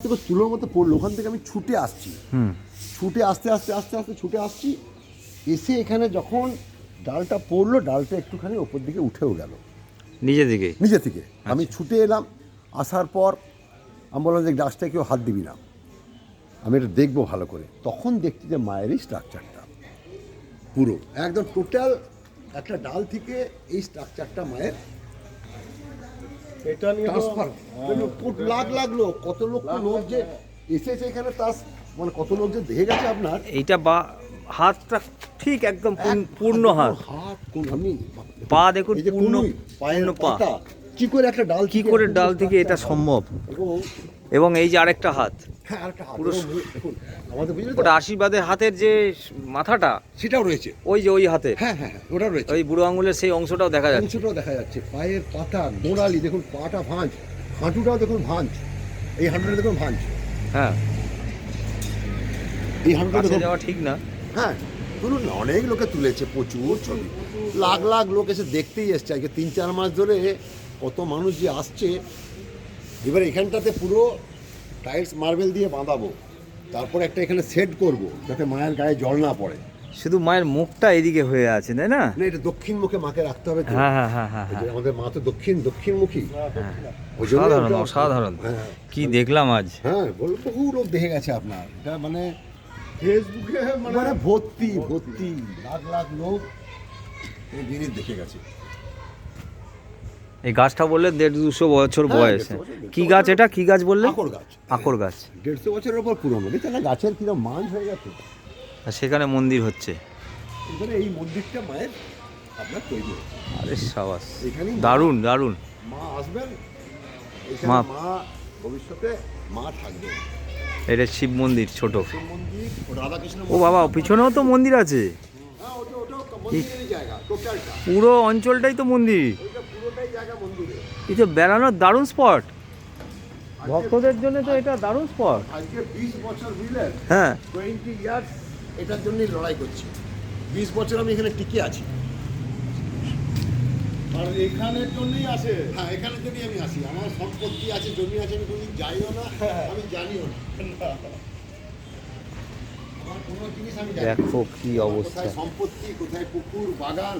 থেকে তুলোর মতো পড়ল ওখান থেকে আমি ছুটে আসছি। ছুটে আস্তে আস্তে আস্তে আস্তে ছুটে আসছি এসে এখানে যখন ডালটা পড়ল ডালটা একটুখানি ওপর দিকে উঠেও গেল। নিজে দিকে? নিজে থেকে। আমি ছুটে এলাম আসার পর আমি বললাম যে গাছটায় কেউ হাত দিবি না। আমি এটা দেখব ভালো করে। তখন দেখছি যে মায়েরই স্ট্রাকচারটা পুরো। একদম টোটাল একটা ডাল থেকে এই স্ট্রাকচারটা মায়ের এটা নিয়ে ট্রান্সফার। লাখ লাখ লোক কত লোক লোক যে এসেছে এখানে তার মানে কত লোক যে দেখে গেছে আপনার? এইটা বা হাতটা ঠিক একদম পূর্ণ- পূর্ণ হাত। হাত। কোন আমি পা দেখুন পূর্ণ পা। পাতা কি করে একটা ডাল কি থেকে করে ডাল থেকে এটা? সম্ভব? এবং এই যে আরেকটা হাত হ্যাঁ পুরো দেখুন, আমাদের বুঝলে ওটা আশীর্বাদের হাতের যে মাথাটা সেটাও রয়েছে। ওই যে ওই হাতে হ্যাঁ হ্যাঁ হ্যাঁ, ওটা রয়েছে। ওই বুড়ো আঙুলের সেই অংশটাও দেখা যাচ্ছে। অংশটাও দেখা যাচ্ছে। পায়ের পাতা গোড়ালি দেখুন পাটা ভাঁজ। হাঁটুটাও দেখুন ভাঁজ। এই হাঁটুটা দেখুন ভাঁজ। হ্যাঁ। এই হাঁটুটা দেখুন। যাওয়া ঠিক না। হ্যাঁ ধরুন অনেক লোকে তুলেছে প্রচুর ছবি। লাখ লাখ লোক এসে দেখতেই এসছে। আজকে তিন চার মাস ধরে কত মানুষ যে আসছে এবার এখানটাতে পুরো টাইলস মার্বেল দিয়ে বাঁধাবো। তারপর একটা এখানে সেট করব যাতে মায়ের গায়ে জল না পড়ে। শুধু মায়ের মুখটা এদিকে হয়ে আছে তাই না? না এটা দক্ষিণ মুখে মাকে রাখতে হবে হ্যাঁ হ্যাঁ হ্যাঁ আমাদের মা তো দক্ষিণ দক্ষিণমুখী। জন্য অসাধারণ অসাধারণ। কি দেখলাম আজ। হ্যাঁ বল বহু লোক দেখে গেছে আপনার। এটা মানে ফেসবুকে মানে মানে ভর্তি ভর্তি। লাখ লাখ লোক এই জিনিস দেখে গেছে। এই গাছটা বললে দেড় দুশো বছর হ্যাঁ, বয়স। কি গাছ এটা? কি গাছ বললে? আকর গাছ। আকর গাছ। দেড়শো বছরের উপর পুরনো। দেখছেন না গাছের কিরম মান হয়ে গেছে। আর সেখানে মন্দির হচ্ছে। এখানে এই মন্দিরটা মায়ের আপনার তৈরি আরে সাবাস। দারুণ দারুণ। মা আসবেন মা- ভবিষ্যতে মা থাকবে এটা শিব মন্দির ছোট। ও বাবা পিছনেও তো মন্দির আছে হ্যাঁ ওটা ওটাও মন্দিরেরই জায়গা টোটালটা পুরো অঞ্চলটাই তো মন্দির। এই তো বেড়ানোর দারুণ স্পট। ভক্তদের জন্য তো এটা দারুণ স্পট। আজকে বিশ বছর বুঝলেন হ্যাঁ। টোয়েন্টি ইয়ার্স এটার জন্যই লড়াই করছি বিশ বছর আমি এখানে টিকে আছি আর এখানের জন্যই আসে। হ্যাঁ এখানের জন্যই আমি আসি। আমার সম্পত্তি আছে জমি আছে আমি কোনোদিন যাইও না আমি জানিও না আমার কোনো জিনিস আমি জানি না। দেখো কি অবস্থা। এতে সম্পত্তি কোথায় পুকুর বাগান?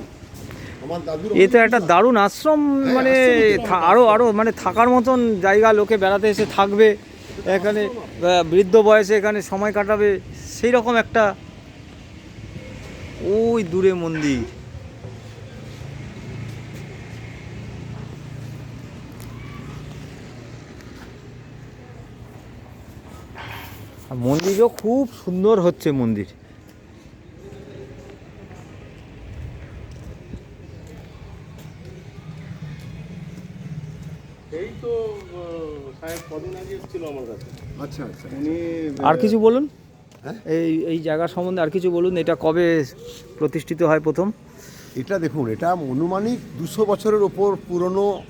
এ তো একটা দারুণ আশ্রম মানে আশ্রমই তো থা- আরও আরও মানে থাকার মতন জায়গা লোকে বেড়াতে এসে থাকবে। এখানে বৃদ্ধ বয়সে এখানে সময় কাটাবে সেই রকম একটা ওই দূরে মন্দির। মন্দিরও খুব সুন্দর হচ্ছে মন্দির। আচ্ছা আচ্ছা। আর কিছু বলুন? হ্যাঁ? এই এই জায়গা সম্বন্ধে আর কিছু বলুন এটা কবে প্রতিষ্ঠিত হয় প্রথম? এটা দেখুন এটা অনুমানিক দুশো বছরের ওপর পুরনো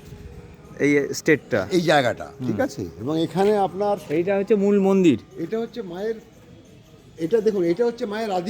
এই স্টেটটা। এই জায়গাটা ঠিক আছে? এবং এখানে আপনার এইটা হচ্ছে মূল মন্দির। এটা হচ্ছে মায়ের এটা দেখুন এটা হচ্ছে মায়ের আদি